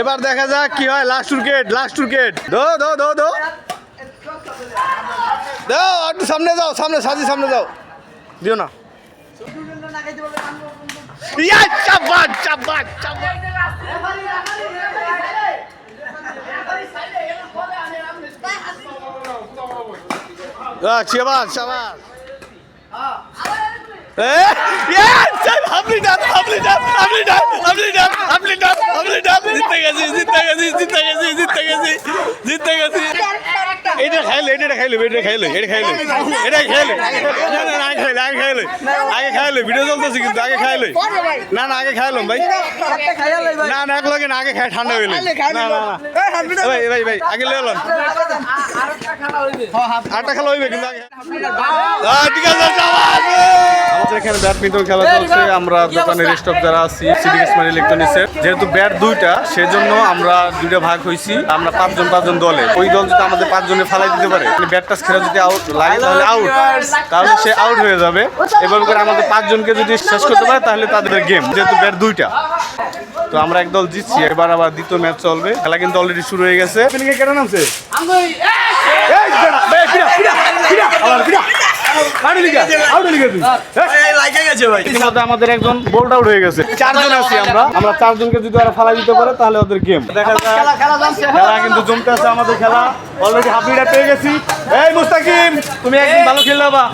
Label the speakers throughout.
Speaker 1: এবার দেখা যাক কি হয় লাস্ট উইকেট লাস্ট উইকেট দো দো দো দো দাও সামনে যাও সামনে সাজি সামনে যাও দিও না ইয়া চাবাদ Ah, চাবাদ চাবাদ Eh? Yes! আপনি ডান আপনি ডান আপনি ডান আপনি ডান আপনি ডান আপনি ডান জিতে গেছি জিতে গেছি জিতে গেছি জিতে গেছি জিতে গেছি এটা খাইলে এটা খাইলে এটা খাইলে এটা খাইলে। না না আগে খাইলে আগে খাইলে আগে খাইলে ভিডিও চলতেছে কিন্তু আগে খাইলে। না না আগে খাইলাম ভাই। না না এক লগে না আগে খাই ঠান্ডা হইলে। না না ভাই ভাই ভাই আগে লেলাম আটটা খেলা হইবে। কিন্তু আগে। ঠিক আছে এখানে ব্যাডমিন্টন খেলা চলছে আমরা দোকানের স্টপ যারা আছি সিডিএস মানে ইলেকট্রনিক্সের যেহেতু ব্যাট দুইটা সেজন্য আমরা দুইটা ভাগ হয়েছি আমরা পাঁচজন পাঁচজন দলে ওই দল যদি আমাদের পাঁচজনে ফালাই দিতে পারে মানে ব্যাট টাচ খেলা যদি আউট লাগে তাহলে আউট তাহলে সে আউট হয়ে যাবে এভাবে করে আমাদের পাঁচজনকে যদি শেষ করতে পারে তাহলে তাদের গেম যেহেতু ব্যাট দুইটা তো আমরা একদল জিতছি এবার আবার দ্বিতীয় ম্যাচ চলবে খেলা কিন্তু অলরেডি শুরু হয়ে গেছে কেটে নামছে এই, বেড়া, বে, ফিরা, ফিরা, ফিরা, আবার ফিরা। আউট হলি গা, আউট হলি গা তুই। এই, ইতিমধ্যে আমাদের একজন বোল্ড আউট হয়ে গেছে। চারজন আছি আমরা। আমরা চারজনকে যদি ওরা ফালাই দিতে পারে তাহলে ওদের গেম দেখা যায় খেলা কিন্তু জমতে আছে আমাদের খেলা। অলরেডি হাফ পেয়ে গেছি। এই মুস্তাকিম তুমি একদিন ভালো খেললে বা।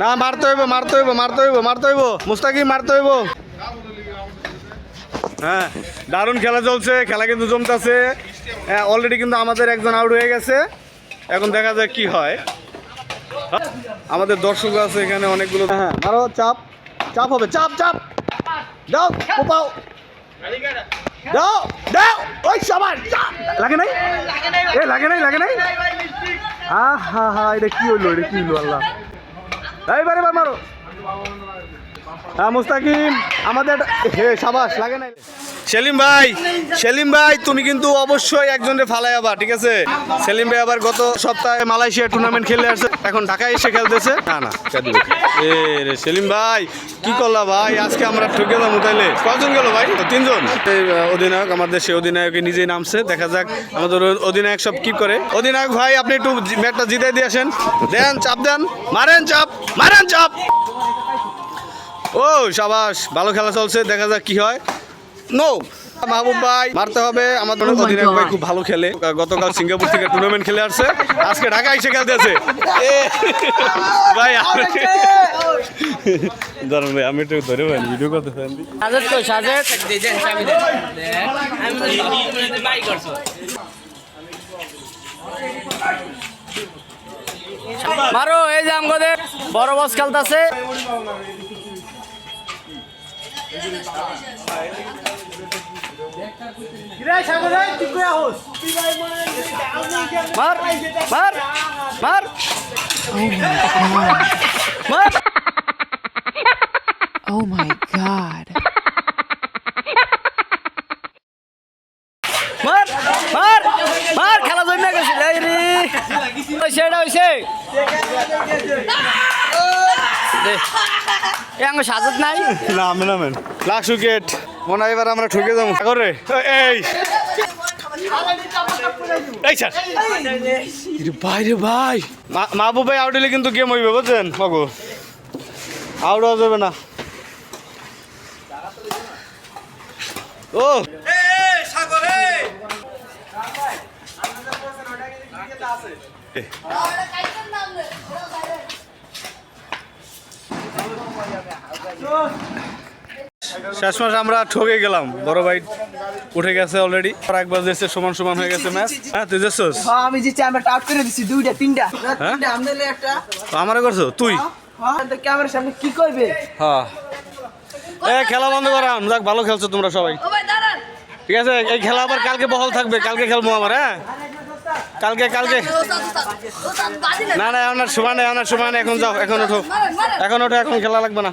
Speaker 1: না মারতে হইব মারতে হইব মারতে হইব মারতে হইব। মুস্তাকিম মারতে হইব। হ্যাঁ দারুণ খেলা চলছে খেলা কিন্তু জমতেছে। অলরেডি কিন্তু আমাদের একজন আউট হয়ে গেছে। এখন দেখা যাক কি হয়। আমাদের দর্শক আছে এখানে অনেকগুলো। হ্যাঁ মারো চাপ। চাপ হবে, চাপ চাপ। দাও, কোপাও। দাও দাও, ওই সবার লাগে নাই? এ, লাগে নাই লাগে নাই? হা হা হা এটা কি হইল, এটা কি হইল, আল্লাহ। এইবারে এবার মারো। হ্যাঁ মুস্তাকিম, আমাদের হে, সাবাস, লাগে নাই। সেলিম ভাই সেলিম ভাই, তুমি কিন্তু অবশ্যই একজনকে ফালাই আবার ঠিক আছে? সেলিম ভাই আবার গত সপ্তাহে মালয়েশিয়া টুর্নামেন্ট খেলে আসছে, এখন ঢাকায় এসে খেলতেছে। না না এ রে সেলিম ভাই, কি করলা ভাই? আজকে আমরা ঠকে যাব তাইলে। কজন গেল ভাই? তিনজন? অধিনায়ক, আমাদের সে অধিনায়কে নিজেই নামছে, দেখা যাক। আমাদের অধিনায়ক সব কি করে? অধিনায়ক ভাই, আপনি একটু জি- ম্যাচটা জিতে দিয়ে আসেন। দেন, চাপ দেন। মারেন চাপ মারেন চাপ। ও, সাবাস, ভালো খেলা চলছে, দেখা যাক কি হয়। নো মাহবুব ভাই মারতে হবে। আমাদের অধিনায়ক ভাই খুব ভালো খেলে। গতকাল সিঙ্গাপুর থেকে টুর্নামেন্ট খেলে আসছে। আজকে ঢাকা এসে খেলতে আছে। ভাই দাঁড়ান ভাই আমি একটু ধরে ভাই ভিডিও করতে
Speaker 2: সাজেদ কই সাজেদ? মারো এই যে আমগদের বড় বস খেলতাছে। মার মার মার। মার।
Speaker 3: Oh my god.
Speaker 2: মার মার মার খেলা জমে গেছে এই রে। এটা হইছে এ আঙ্গ সাজত নাই?
Speaker 1: না আমি নামেন। লাস্ট উইকেট মনে হয় এবার আমরা ঠকে যাব। করে এই। এই স্যার ভাই রে ভাই। মা- মাহবুব ভাই আউট হলে কিন্তু গেম হইবে বুঝছেন? মাগো। আউট হওয়া যাবে না। ও। মাস আমরা ঠকে গেলাম। বড় ভাই উঠে গেছে অলরেডি আর একবার দেশে সমান সমান হয়ে গেছে ম্যাচ হ্যাঁ তুই যাচ্ছস
Speaker 4: হ্যাঁ, আমি যে আমরা টাপ করে দিছি দুইটা তিনটা।
Speaker 1: হ্যাঁ?
Speaker 4: একটা
Speaker 1: আমারে করছ? তুই?
Speaker 4: হ্যাঁ তো ক্যামেরার সামনে কি কইবে?
Speaker 1: হ্যাঁ। এ খেলা বন্ধ করাম। যাক ভালো খেলছো তোমরা সবাই। ঠিক আছে এই খেলা আবার কালকে বহল থাকবে। কালকে খেলব আমার হ্যাঁ? কালকে কালকে। না। না আমার সময় নেই আমার সময় নেই এখন যাও এখন ওঠো এখন ওঠো এখন খেলা লাগবে না।